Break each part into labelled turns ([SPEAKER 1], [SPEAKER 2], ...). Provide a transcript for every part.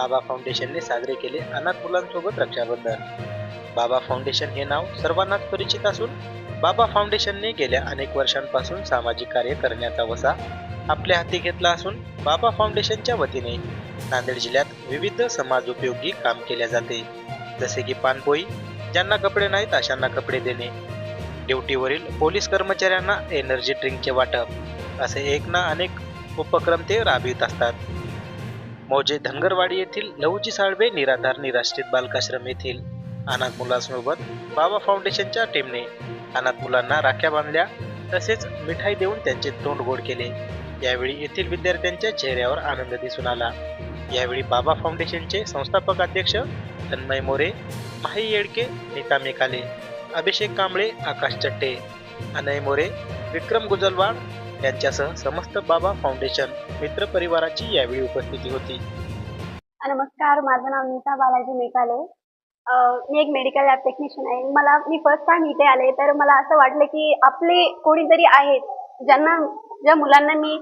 [SPEAKER 1] बाबा फाउंडेशनने साजरे केले अनाथ मुलांसोबत रक्षाबंधन. बाबा फाउंडेशन हे नाव सर्वांनाच परिचित असून बाबा फाउंडेशनने गेल्या अनेक वर्षांपासून सामाजिक कार्य करण्याचा वसा आपल्या हाती घेतला असून बाबा फाउंडेशनच्या वतीने नांदेड जिल्ह्यात विविध समाज उपयोगी काम केले जाते. जसे की पानपोई ज्यांना कपडे नाहीत अशांना कपडे देणे. ड्युटीवरील पोलीस कर्मचाऱ्यांना एनर्जी ड्रिंकचे वाटप. असे एक ना अनेक उपक्रम ते राबवित असतात. मौजे धनगरवाडी येथील लहुजी साळवे निराधार निराश्रित बालकाश्रम येथील अनाथ मुलांसोबत बाबा फाउंडेशनच्या टीमने अनाथ मुलांना राख्या बांधल्या तसेच मिठाई देऊन त्यांचे तोंड गोड केले. यावेळी येथील विद्यार्थ्यांच्या चेहऱ्यावर आनंद दिसून आला. यावेळी बाबा फाउंडेशनचे संस्थापक अध्यक्ष तन्मय मोरे माही येडके नीता मेकाले अभिषेक कांबळे आकाश चट्टे अनय मोरे विक्रम गुजलवाड यांच्यासह समस्त बाबा फाउंडेशन मित्र परिवाराची यावेळी उपस्थिती होती.
[SPEAKER 2] नमस्कार माझं नाव नीता बालाजी मेकाले. मी एक मेडिकल लॅब टेक्निशियन आहे. मला मी फर्स्ट टाइम इथे आले तर मला असं वाटलं की आपले कोणीतरी आहेत ज्यांना ज्या मुलांना मी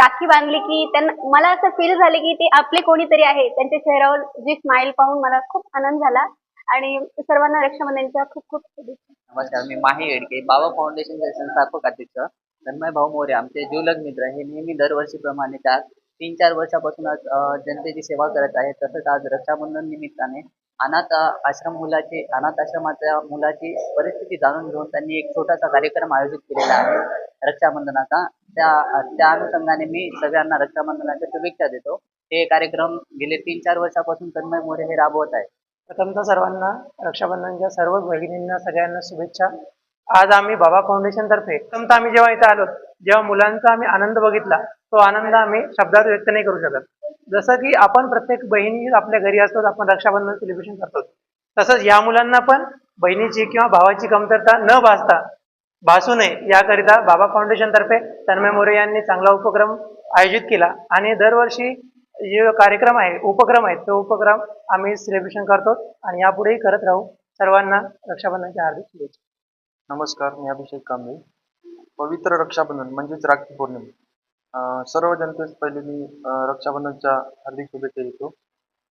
[SPEAKER 2] राखी बांधली की त्यांना मला असं फील झालं की ते आपले कोणीतरी आहे त्यांच्या चेहऱ्यावर जी स्माइल पाहून मला खूप आनंद झाला आणि सर्वांना रक्षाबंधनच्या खूप खूप शुभेच्छा.
[SPEAKER 3] नमस्कार मी माही येडके बाबा फाउंडेशनचे संस्थापक अध्यक्ष. तन्मय भाऊ मोरे आमचे जीवलग मित्र हे नेहमी दरवर्षीप्रमाणे त्या तीन चार वर्षापासूनच जनतेची सेवा करत आहेत. तसंच आज रक्षाबंधन निमित्ताने अनाथ आश्रम मुलाची अनाथ आश्रमाच्या मुलाची परिस्थिती जाणून घेऊन त्यांनी एक छोटासा कार्यक्रम आयोजित केलेला आहे रक्षाबंधनाचा. त्या त्या अनुषंगाने मी सगळ्यांना रक्षाबंधनाच्या शुभेच्छा देतो. हे कार्यक्रम गेले तीन चार वर्षापासून तन्मय मोरे हे राबवत आहे
[SPEAKER 4] प्रथमतः सर्वांना रक्षाबंधनच्या सर्व भगिनींना सगळ्यांना शुभेच्छा. आज आम्ही बाबा फाउंडेशन तर्फे प्रथमतः आम्ही जेव्हा इथे आलो जेव्हा मुलांचा आम्ही आनंद बघितला तो आनंद आम्ही शब्दात व्यक्त नाही करू शकत. जसं की आपण प्रत्येक बहिणी आपल्या घरी असतो आपण रक्षाबंधन सेलिब्रेशन करतो. तसंच या मुलांना पण बहिणीची किंवा भावाची कमतरता न भासता भासू नये याकरिता बाबा फाउंडेशन तर्फे तन्मय मोरे यांनी चांगला उपक्रम आयोजित केला. आणि दरवर्षी जे कार्यक्रम आहे उपक्रम आहेत तो उपक्रम आम्ही सेलिब्रेशन करतो. आणि यापुढेही करत राहू. सर्वांना रक्षाबंधनाच्या हार्दिक शुभेच्छा.
[SPEAKER 5] नमस्कार मी अभिषेक कांबळे. पवित्र रक्षाबंधन म्हणजेच राखी पौर्णिमा. सर्व जनतेस पहिले मी रक्षाबंधनच्या हार्दिक शुभेच्छा देतो.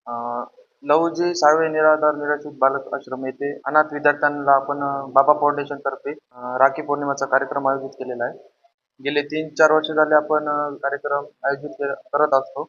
[SPEAKER 5] अं, जे साळवे निराधार निराश्रित बालक आश्रम येथे अनाथ विद्यार्थ्यांना आपण बाबा फाउंडेशनतर्फे राखी पौर्णिमाचा कार्यक्रम आयोजित केलेला आहे. गेले तीन चार वर्ष झाले आपण कार्यक्रम आयोजित के- करत असतो.